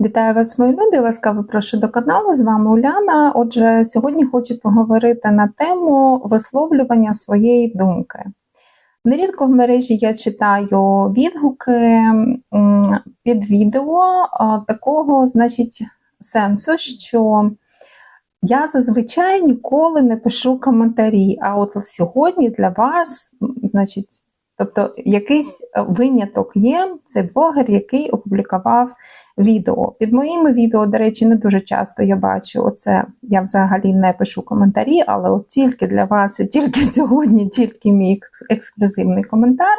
Вітаю вас, мої люди! Ласкаво прошу до каналу. З вами Уляна. Отже, сьогодні хочу поговорити на тему висловлювання своєї думки. Нерідко в мережі я читаю відгуки під відео такого, значить, сенсу, що я зазвичай ніколи не пишу коментарі. А от сьогодні для вас, значить, тобто якийсь виняток є, це блогер, який опублікував відео. Під моїми відео, до речі, не дуже часто я бачу оце. Я взагалі не пишу коментарі, але от тільки для вас, тільки сьогодні, тільки мій ексклюзивний коментар.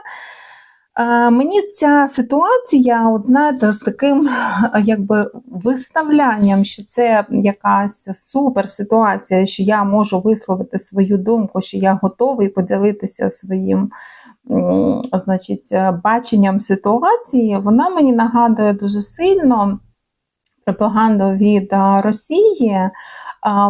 Мені ця ситуація, от знаєте, з таким якби виставлянням, що це якась супер ситуація, що я можу висловити свою думку, що я готовий поділитися своїм значить, баченням ситуації, вона мені нагадує дуже сильно пропаганду від Росії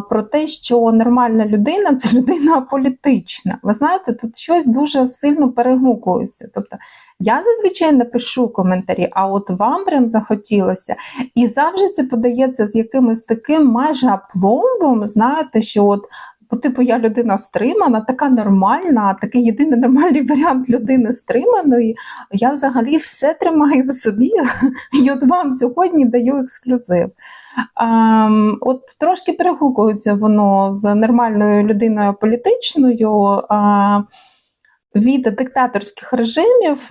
про те, що нормальна людина це людина політична. Ви знаєте, тут щось дуже сильно перегукується. Тобто я зазвичай не пишу коментарі, а от вам прям захотілося. І завжди це подається з якимось таким майже апломбом, знаєте, що от. По типу я людина стримана, така нормальна, такий єдиний нормальний варіант людини стриманої. Я взагалі все тримаю в собі, і от вам сьогодні даю ексклюзив. Ем, От трошки перегукується воно з нормальною людиною політичною. А, від диктаторських режимів,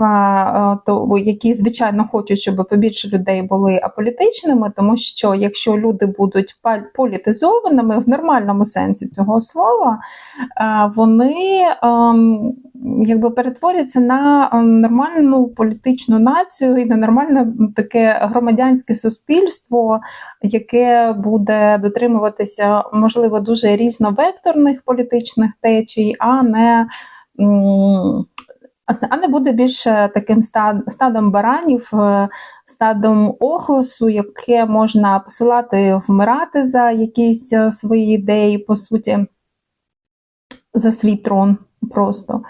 то які звичайно хочуть, щоб побільше людей були аполітичними, тому що якщо люди будуть політизованими в нормальному сенсі цього слова, вони ем, якби перетворяться на ем, нормальну політичну націю і на нормальне таке громадянське суспільство, яке буде дотримуватися, можливо, дуже різновекторних політичних течій, а не а не буде більше таким стадом баранів, е, стадом охлосу, яке можна посилати вмирати за якісь е, свої ідеї, по суті, за свій трон просто.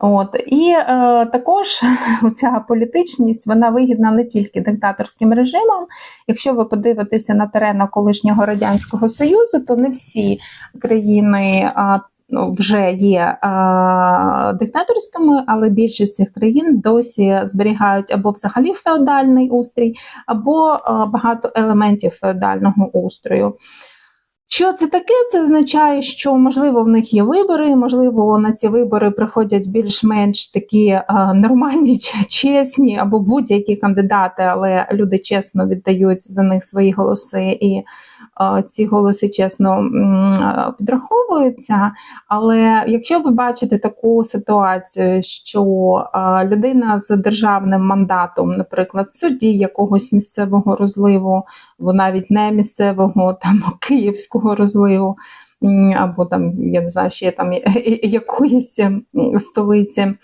От І е, також ця політичність вона вигідна не тільки диктаторським режимам. Якщо ви подивитеся на терени колишнього радянського союзу, то не всі країни Ну, вже є диктаторськими, але більшість цих країн досі зберігають або взагалі феодальний устрій, або багато елементів феодального устрою. Що це таке? Це означає, що можливо в них є вибори, можливо, на ці вибори приходять більш-менш такі нормальні, чесні або будь-які кандидати, але люди чесно віддають за них свої голоси і ці голоси чесно підраховуються. Але якщо ви бачите таку ситуацію, що людина з державним мандатом, наприклад, судді якогось місцевого розливу, або навіть не місцевого, там київського розливу. Або там, я не знаю, ще там якоїсь столиці,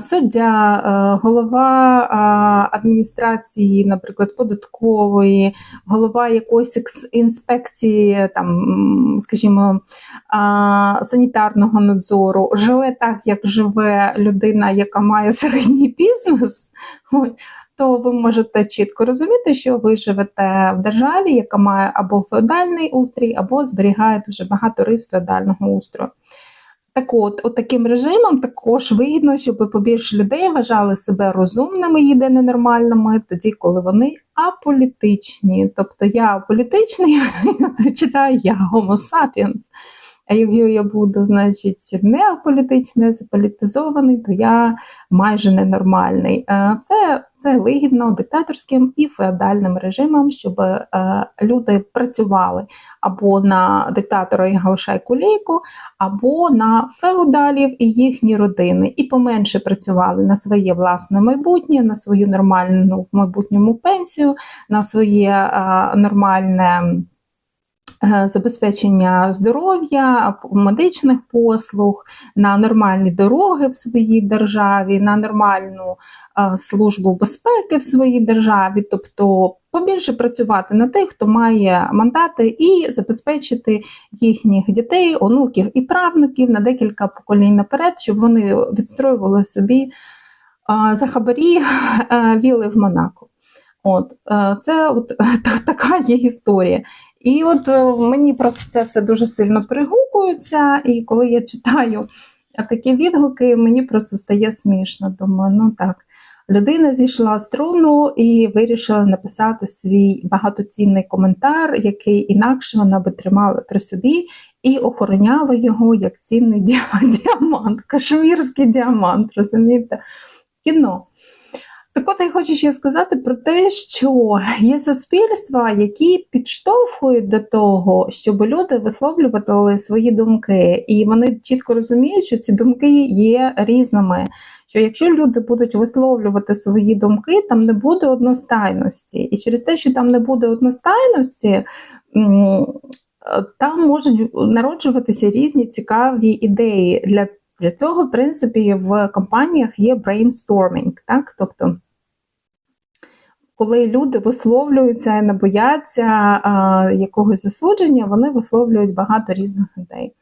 суддя, е, голова адміністрації, наприклад, податкової, голова якоїсь інспекції, там, скажімо, санітарного надзору, живе так, як живе людина, яка має середній бізнес. То ви можете чітко розуміти, що ви живете в державі, яка має або феодальний устрій, або зберігає дуже багато рис феодального устрою. Так от, от таким режимом також вигідно, щоб побільше людей вважали себе розумними, єдине нормальними, тоді, коли вони аполітичні. Тобто я аполітичний, читаю я Homo. Якщо я буду, значить, неаполітичний, заполітизований, то я майже ненормальний. Е, це це вигідно диктаторським і феодальним режимам, щоб е, люди працювали або на диктатора і гаушайку лейку, або на феодалів і їхні родини, і поменше працювали на своє власне майбутнє, на свою нормальну в майбутньому пенсію, на своє е, нормальне. Е, забезпечення здоров'я, медичних послуг, на нормальні дороги в своїй державі, на нормальну е, службу безпеки в своїй державі, тобто побільше працювати на тих, хто має мандати, і забезпечити їхніх дітей, онуків і правнуків на декілька поколінь наперед, щоб вони відстроювали собі е, за хабарі віли в Монако. От, Це от така є історія. І от е, мені просто це все дуже сильно перегукується, і коли я читаю такі відгуки, мені просто стає смішно. Думаю, ну так. Людина зійшла з трону і вирішила написати свій багатоцінний коментар, який інакше вона би тримала при собі і охороняла його як цінний діамант, кашмірський діамант, розумієте? Кіно. Так от я хочу ще сказати про те, що є суспільства, які підштовхують до того, щоб люди висловлювали свої думки, і вони чітко розуміють, що ці думки є різними. Що якщо люди будуть висловлювати свої думки, там не буде одностайності. І через те, що там не буде одностайності, там можуть народжуватися різні цікаві ідеї. Для для цього, в принципі, в компаніях є брейнстормінг, так? Тобто коли люди висловлюються і не бояться а, якогось засудження, вони висловлюють багато різних ідей.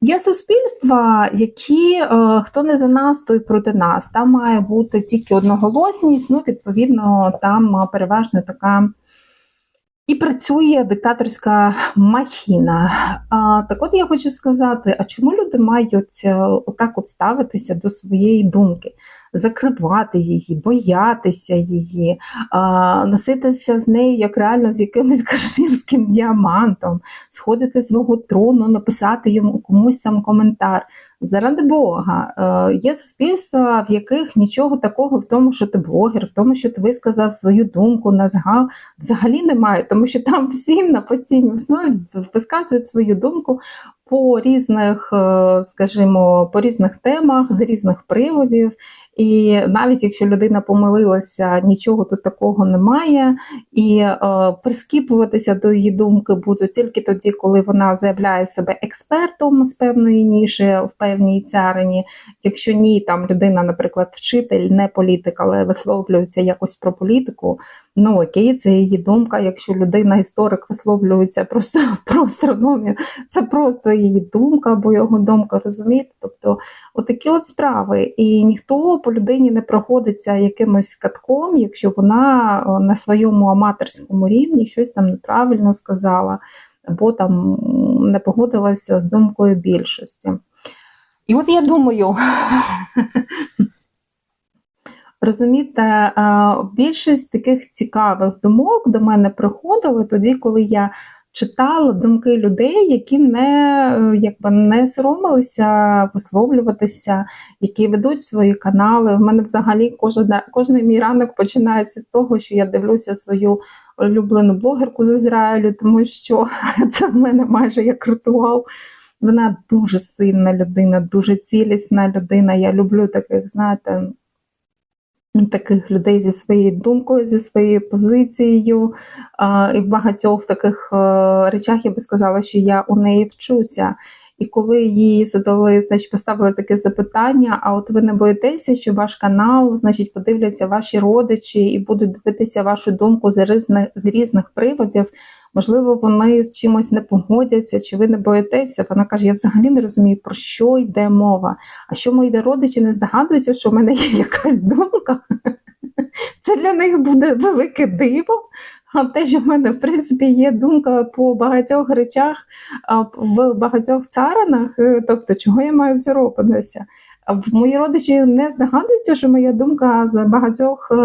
Є суспільства, які е, хто не за нас, той проти нас. Там має бути тільки одноголосність, ну, відповідно, там переважно така і працює диктаторська махіна. А, Так от я хочу сказати: а чому люди мають е, отак от ставитися до своєї думки? Закривати її, боятися її, носитися з нею як реально з якимось кашмірським діамантом, сходити з свого трону, написати йому комусь сам коментар. Заради Бога, е, є суспільства, в яких нічого такого в тому, що ти блогер, в тому, що ти висказав свою думку на згал, взагалі немає, тому що там всім на постійній основі висказують свою думку по різних, е, скажімо, по різних темах, з різних приводів. І навіть якщо людина помилилася, нічого тут такого немає, і е, прискіпуватися до її думки будуть тільки тоді, коли вона заявляє себе експертом з певної ніші в певній царині. Якщо ні, там людина, наприклад, вчитель, не політик, але висловлюється якось про політику. Ну окей, це її думка. Якщо людина, історик висловлюється просто про астрономію, це просто її думка або його думка, розумієте? Тобто, отакі от справи. І ніхто по людині не проходиться якимось катком, якщо вона на своєму аматорському рівні щось там неправильно сказала, або там не погодилася з думкою більшості. І от я думаю. Розумієте, більшість таких цікавих думок до мене приходили тоді, коли я читала думки людей, які не якби не соромилися висловлюватися, які ведуть свої канали. У мене взагалі кожен, кожний мій ранок починається з того, що я дивлюся свою улюблену блогерку з Ізраїлю, тому що це в мене майже як ритуал. Вона дуже сильна людина, дуже цілісна людина. Я люблю таких, знаєте таких людей зі своєю думкою, зі своєю позицією. І в багатьох таких е, речах я би сказала, що я у неї вчуся. І коли їй задали, значить, поставили таке запитання: а от ви не боїтеся, що ваш канал, значить, подивляться ваші родичі і будуть дивитися вашу думку з різних, з різних приводів. Можливо, вони з чимось не погодяться, чи ви не боїтеся. Вона каже: Я взагалі не розумію, про що йде мова. А що мої родичі не здогадуються, що в мене є якась думка? Це для них буде велике диво. А те, що в мене, в принципі, є думка по багатьох речах, в багатьох царинах, е, тобто, чого я маю соропитися. Мої родичі не здогадуються, що моя думка з багатьох е,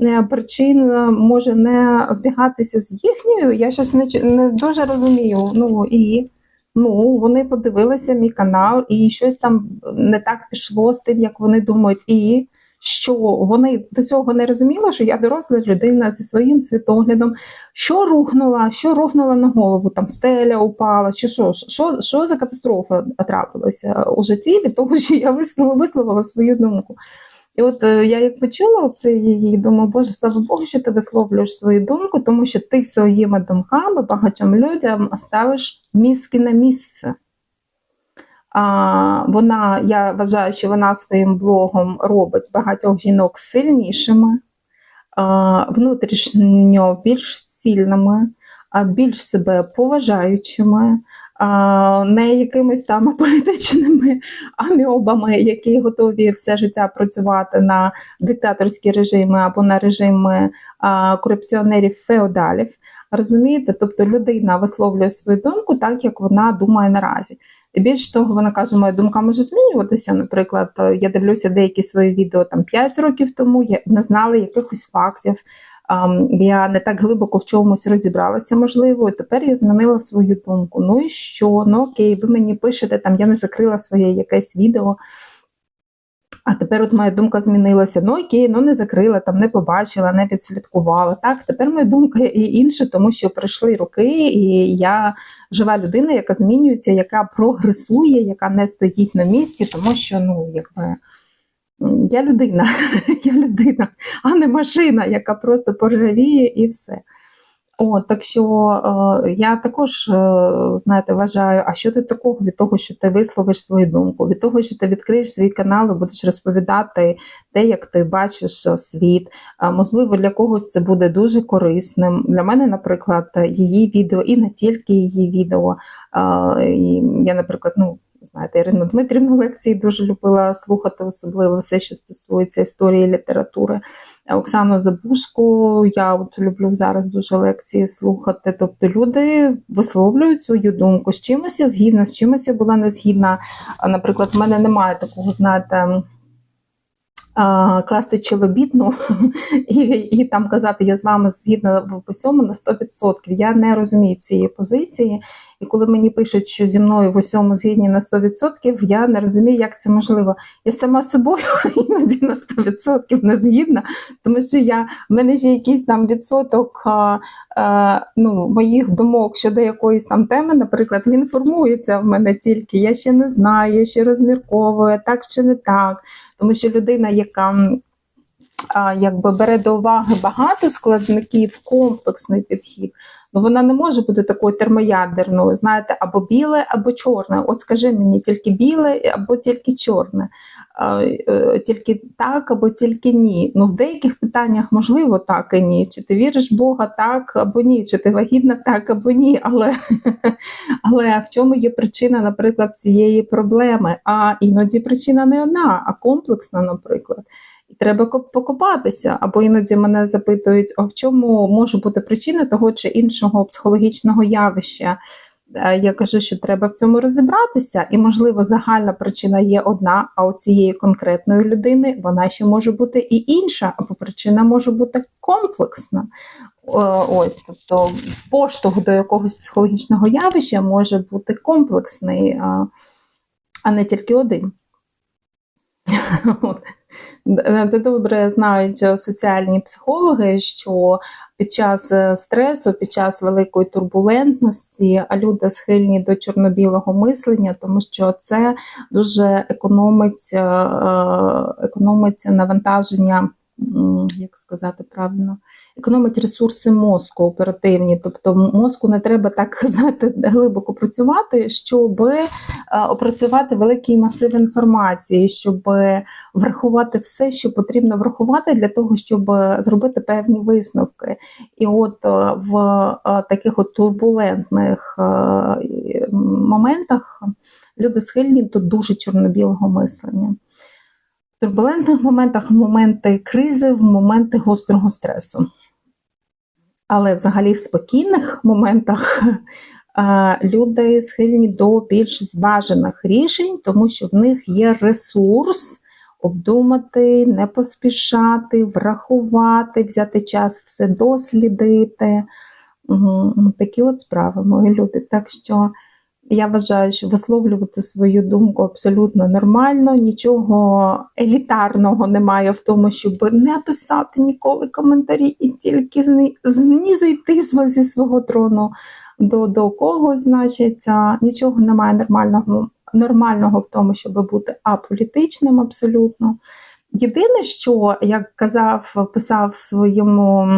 е, причин може не збігатися з їхньою. Я щось не, не дуже розумію. Ну і ну, вони подивилися мій канал, і щось там не так пішло з тим, як вони думають. і що вони до цього не розуміли, що я доросла людина зі своїм світоглядом, що рухнула, що рухнула на голову, там стеля упала, чи що що, що за катастрофа трапилася у житті від того, що я висловила свою думку. І от е, я як почула це її, думаю, Боже, слава Богу, що ти висловлюєш свою думку, тому що ти своїми думками багатьом людям ставиш мізки на місце. Вона, я вважаю, що вона своїм блогом робить багатьох жінок сильнішими, внутрішньо більш цільними, більш себе поважаючими, не якимись там політичними аміобами, які готові все життя працювати на диктаторські режими або на режими корупціонерів-феодалів. Розумієте, тобто людина висловлює свою думку так, як вона думає наразі. Більш того, вона каже, моя думка може змінюватися. Наприклад, я дивлюся деякі свої відео там 5 років тому, я не знала якихось фактів. Я не так глибоко в чомусь розібралася, можливо, і тепер я змінила свою думку. Ну і що? Ну окей, ви мені пишете, там я не закрила своє якесь відео. А тепер от моя думка змінилася. Ну окей, ну не закрила, там не побачила, не відслідкувала. Так, тепер моя думка і інша, тому що пройшли роки, і я жива людина, яка змінюється, яка прогресує, яка не стоїть на місці, тому що ну якби. Я людина, я людина, а не машина, яка просто поржавіє і все. О, так що е, я також, е, знаєте, вважаю, а що ти такого від того, що ти висловиш свою думку, від того, що ти відкриєш свій канал і будеш розповідати те, як ти бачиш е, світ. Е, можливо, для когось це буде дуже корисним. Для мене, наприклад, її відео і не тільки її відео. Е, я, наприклад, ну. Знаєте, Ірину Дмитрівну лекції дуже любила слухати, особливо все, що стосується історії літератури. Оксану Забушку я от люблю зараз дуже лекції слухати. Тобто люди висловлюють свою думку. З чимось я згідна, з чимось я була не згідна. Наприклад, в мене немає такого, знаєте класти чолобітну і і там казати, я з вами згідна в усьому на 100%. Я не розумію цієї позиції. І коли мені пишуть, що зі мною в усьому згідні на 100%, я не розумію, як це можливо. Я сама собою іноді на 100% не згідна, тому що я в мене ж якийсь там відсоток а, а, ну, моїх думок щодо якоїсь там теми, наприклад, він формується в мене тільки. Я ще не знаю, я ще розмірковую, так чи не так. Тому що людина, яка якби бере до уваги багато складників, комплексний підхід, ну вона не може бути такою термоядерною, знаєте, або біле, або чорне. От скажи мені, тільки біле, або тільки чорне, е, тільки так, або тільки ні. Ну, в деяких питаннях можливо так і ні. Чи ти віриш в Бога так або ні, чи ти вагітна так або ні. Але, але в чому є причина, наприклад, цієї проблеми? А іноді причина не одна, а комплексна, наприклад. Треба покопатися, або іноді мене запитують, а в чому може бути причина того чи іншого психологічного явища. Е, я кажу, що треба в цьому розібратися, і, можливо, загальна причина є одна, а у цієї конкретної людини вона ще може бути і інша, або причина може бути комплексна. Ось, тобто поштовх до якогось психологічного явища може бути комплексний, а не тільки один. Це добре знають соціальні психологи, що під час е, стресу, під час великої турбулентності люди схильні до чорно-білого мислення, тому що це дуже економить, е, е, економить навантаження як сказати правильно, економить ресурси мозку оперативні. Тобто мозку не треба так знаєте, глибоко працювати, щоб е, опрацювати великий масив інформації, щоб врахувати все, що потрібно врахувати для того, щоб зробити певні висновки. І от е, в е, таких от турбулентних моментах люди схильні до дуже чорно-білого мислення турбулентних моментах, в моменти кризи, в моменти гострого стресу. Але взагалі в спокійних моментах люди схильні до більш зважених рішень, тому що в них є ресурс обдумати, не поспішати, врахувати, взяти час все дослідити. Такі от справи, мої люди. Так що я вважаю, що висловлювати свою думку абсолютно нормально, нічого елітарного немає в тому, щоб не писати ніколи коментарі і тільки знизу йти зі свого трону до до когось, значить, нічого немає нормального нормального в тому, щоб бути аполітичним абсолютно. Єдине, що як казав, писав в своєму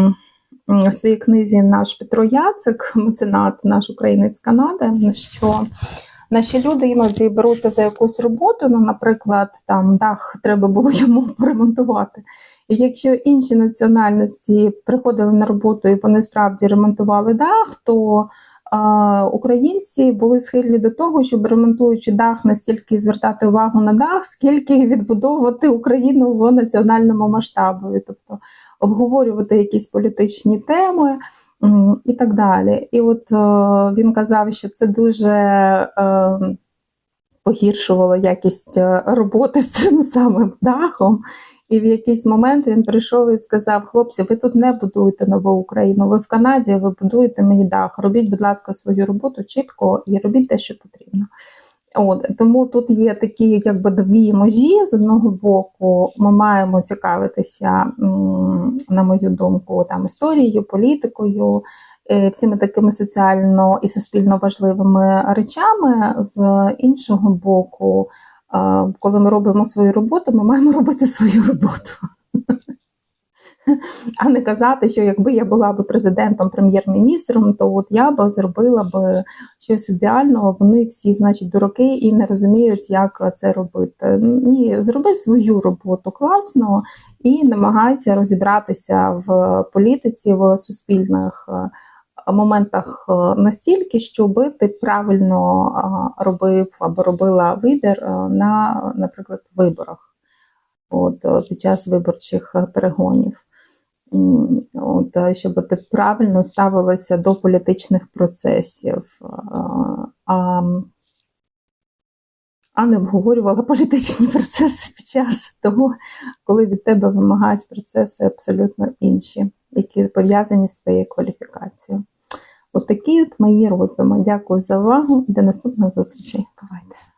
своїй книзі наш Петро Яцик, меценат, наш українець Канади, що наші люди іноді беруться за якусь роботу, ну, наприклад, там дах треба було йому поремонтувати. І якщо інші національності приходили на роботу і вони справді ремонтували дах, то українці були схильні до того, щоб ремонтуючи дах, не стільки звертати увагу на дах, скільки відбудовувати Україну в національному масштабі, тобто обговорювати якісь політичні теми і так далі. І от е, він казав, що це дуже. Е, Погіршувало якість е, роботи з цим самим дахом. І в якийсь момент він прийшов і сказав: хлопці, ви тут не будуєте нову Україну, ви в Канаді, ви будуєте мені дах. Робіть, будь ласка, свою роботу чітко і робіть те, що потрібно. От тому тут є такі, якби дві межі. З одного боку, ми маємо цікавитися, на мою думку, там історією, політикою, е, всіми такими соціально і суспільно важливими речами. З іншого боку, е, коли ми робимо свою роботу, ми маємо робити свою роботу. А не казати, що якби я була би президентом, прем'єр-міністром, то от я би зробила би щось ідеального. Вони всі, значить, дураки і не розуміють, як це робити. Ні, зроби свою роботу класно і намагайся розібратися в політиці, в суспільних е, моментах е, настільки, щоб ти правильно е, робив або робила вибір на, наприклад, виборах. От, під час виборчих перегонів. От, е, щоб ти правильно ставилася до політичних процесів, е, а, а не обговорювала політичні процеси під час того, коли від тебе вимагають процеси абсолютно інші, які пов'язані з твоєю кваліфікацією. От такі от мої роздуми. Дякую за увагу. До наступних зустрічей. Бувайте!